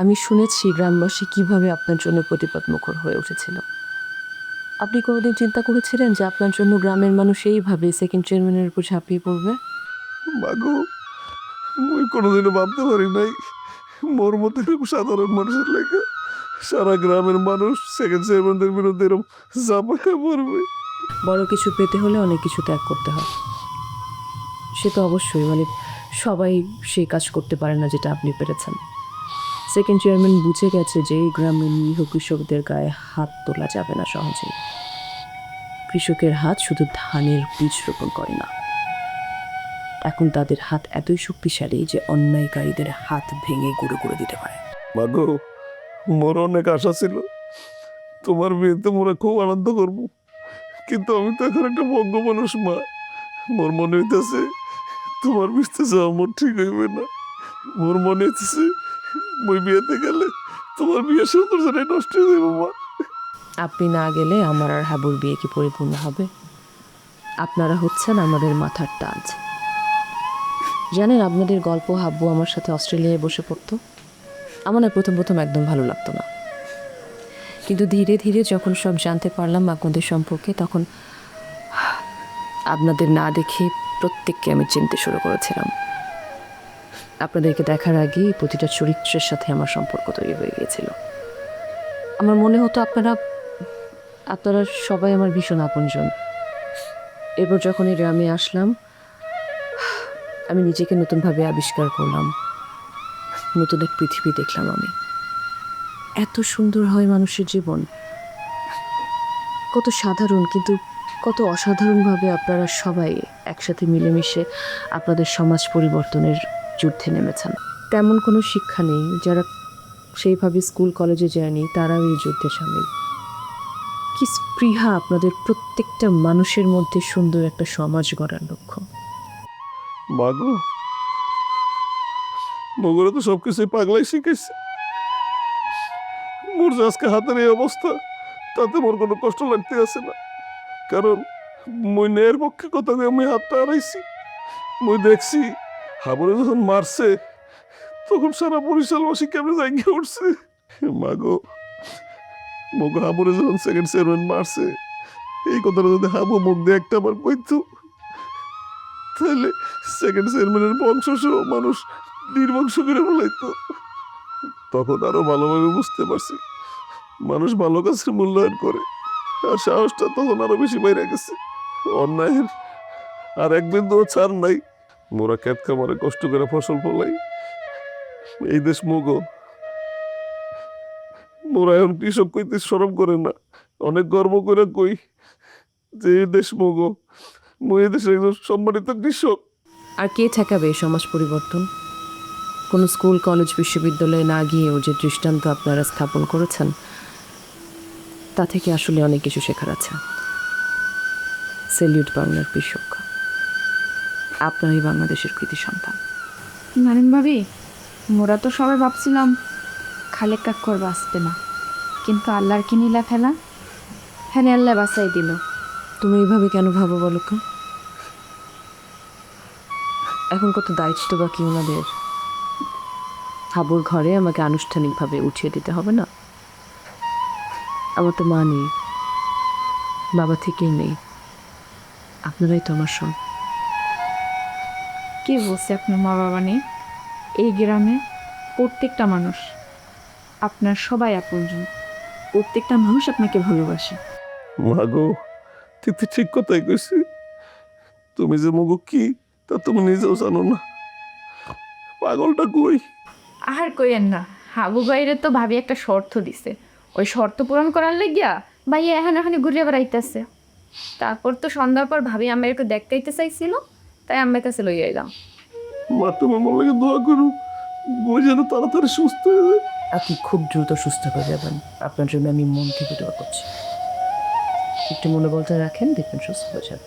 আমি শুনেছি গ্রামবাসী কীভাবে আপনার জন্য প্রতিবাদ মুখর হয়ে উঠেছিল। আপনি কোনোদিন চিন্তা করেছিলেন যে আপনার জন্য গ্রামের মানুষ এইভাবে সেকেন্ড চেয়ারম্যানের উপর ঝাঁপিয়ে পড়বে? মাগো মুই কোনোদিনও ভাবতে পারি নাই। মোর মতো এরকম সাধারণ মানুষের লেগে সারা গ্রামের মানুষ সেকেন্ড চেয়ারম্যানদের বিরুদ্ধে এরকম জামাকা পড়বে। বড় কিছু পেতে হলে অনেক কিছু ত্যাগ করতে হয়। সে তো অবশ্যই মানে সবাই সেই কাজ করতে পারে না যেটা আপনি পেরেছেন। সেকেন্ড চেয়ারম্যান বুঝে গেছে যে গ্রামের নিরীহ কৃষকদের গায়ে হাত তোলা যাবে না সহজেই। কৃষকের হাত শুধু ধানের বীজ রোপণ করে না। এখন তাদের হাত এতই শক্তিশালী যে অন্যায়কারীদের হাত ভেঙে গুঁড়ো করে দিতে পারে। মাগো, মোর অনেক আশা ছিল। তোমার বিয়েতে মোরা খুব আনন্দ করব। কিন্তু আমি তো এখন একটা ভজ্ঞ মানুষ, মা। মোর মনে হইতেছে, তোমার বিস্তে যাওয়া মোর ঠিক হইবে না। মোর মনে হইতেছে মই বিয়েতে গেলে তোমার নষ্ট হয়ে যাবে, মা। আপনি না গেলে আমার আর হাবুর বিয়ে কি পরিপূর্ণ হবে? আপনারা হচ্ছেন আমাদের মাথার তাজ। জানেন আপনাদের গল্প হাব্বু আমার সাথে অস্ট্রেলিয়ায় বসে পড়তো। আমার না প্রথম প্রথম একদম ভালো লাগতো না। কিন্তু ধীরে ধীরে যখন সব জানতে পারলাম আপনাদের সম্পর্কে, তখন আপনাদের না দেখে প্রত্যেককে আমি চিনতে শুরু করেছিলাম। আপনাদেরকে দেখার আগেই প্রতিটা চরিত্রের সাথে আমার সম্পর্ক তৈরি হয়ে গিয়েছিল। আমার মনে হতো আপনারা আপনারা সবাই আমার ভীষণ আপনজন। এরপর যখন এই গ্রামে আসলাম, আমি নিজেকে নতুনভাবে আবিষ্কার করলাম। নতুন এক পৃথিবী দেখলাম আমি। এত সুন্দর হয় মানুষের জীবন। কত সাধারণ, কিন্তু কত অসাধারণভাবে আপনারা সবাই একসাথে মিলেমিশে আপনাদের সমাজ পরিবর্তনের যুদ্ধে নেমেছেন। তেমন কোনো শিক্ষা নেই যারা সেইভাবে স্কুল কলেজে যায়নি তারাও এই যুদ্ধে সামিল। কি স্পৃহা আপনাদের প্রত্যেকটা মানুষের মধ্যে সুন্দর একটা সমাজ গড়ার লক্ষ্য। মাগো মগরে তো সবকিছুই পাগলাই শিখেছে। মোর যে আজকে হাতের এই অবস্থা তাতে মোর কোনো কষ্ট লাগতে আছে না। কারণ মই ন্যায়ের পক্ষে কথা দিয়ে আমি হাতটা হারাইছি মই দেখছি হাবরে যখন মারছে, তখন সারা বরিশালবাসী কেমন জায়গা উঠছে? মাগো, মগো, হাবরে যখন সেকেন্ড চেয়ারম্যান মারছে, এই কথাটা যদি হাবু মুখ দিয়ে একটা বার কইতো, তাহলে সেকেন্ড চেয়ারম্যানের বংশ মানুষ নির্বংশ করে বলাইতো তখন আরও ভালোভাবে বুঝতে পারছি, মানুষ ভালো কাজের মূল্যায়ন করে, আর সাহসটা তখন আরও বেশি বাইরে গেছে। অন্যায়ের আর এক বিন্দু ছাড় নাই। মোরা খেত খামারে কষ্ট করে ফসল ফলাই। এই দেশ মুগো। মোরা এখন কৃষক কইতে সরম করে না, অনেক গর্ব করে কই যে এই দেশ মুগো। মই দেশের একজন সম্মানিত কৃষক। আর কে ঠেকাবে সমাজ পরিবর্তন? কোনো স্কুল, কলেজ, বিশ্ববিদ্যালয়ে না গিয়েও যে দৃষ্টান্ত আপনারা স্থাপন করেছেন, তা থেকে আসলে অনেক কিছু শেখার আছে। সেলিউট বাংলার কৃষক। আপনারই বাংলাদেশের কৃতি সন্তান। নারেন ভাবি মোরা তো সবাই ভাবছিলাম খালে কাক্কর বাঁচবে না। কিন্তু আল্লাহর কি নীলা ফেলা? হ্যাঁ আল্লাহ বাঁচাই দিল। তুমি এইভাবে কেন ভাবো বলো তো? এখন কত দায়িত্ব বাকি ওনাদের। হাবুর ঘরে আমাকে আনুষ্ঠানিকভাবে উঠিয়ে দিতে হবে না? আমার তো মা নেই বাবা থেকেই নেই। আপনারাই তো আমার সব কি বলছে আপনার মা বাবা নেই? এই গ্রামে প্রত্যেকটা মানুষ আপনার সবাই আপনজন। প্রত্যেকটা মানুষ আপনাকে ভালোবাসে। মাগো তুই তো ঠিক কথাই কইছি। তুমি যে মগো কি তা তুমি নিজেও জানো না। পাগলটা কই? আর কইেন না হাবু ভাইরে তো ভাবি একটা শর্ত দিছে। ওই শর্ত পূরণ করার লাগিয়া ভাই এখন এখানে ঘুরে বেড়াইতেছে। তারপর তো সন্ধ্যার পর ভাবি আমাকে দেখতেইতে চাইছিল। তাই আমার কাছে লই আইলাম। মা তুমি আমার লাগে দোয়া করো। বই যেন তাড়াতাড়ি সুস্থ হয়ে যায়। আপনি খুব দ্রুত সুস্থ হয়ে যাবেন। আপনার জন্য আমি মন থেকে দোয়া করছি। একটু মনে বলতে রাখেন দেখবেন সুস্থ হয়ে যাবে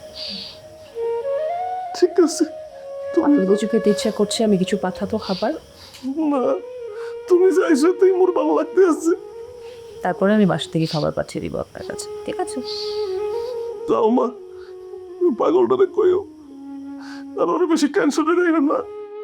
ঠিক আছে। তুমি আপনার কিছু খেতে ইচ্ছা করছে আমি কিছু পাঠাবো খাবার। না তুমি যাইছো তুই মোর ভালো লাগতে আছে। তারপরে আমি বাসা থেকে খাবার পাঠিয়ে দিব আপনার কাছে। ঠিক আছে। যাও মা পাগলটারে কইও। আর ওরা বেশি টেনশনে রইল না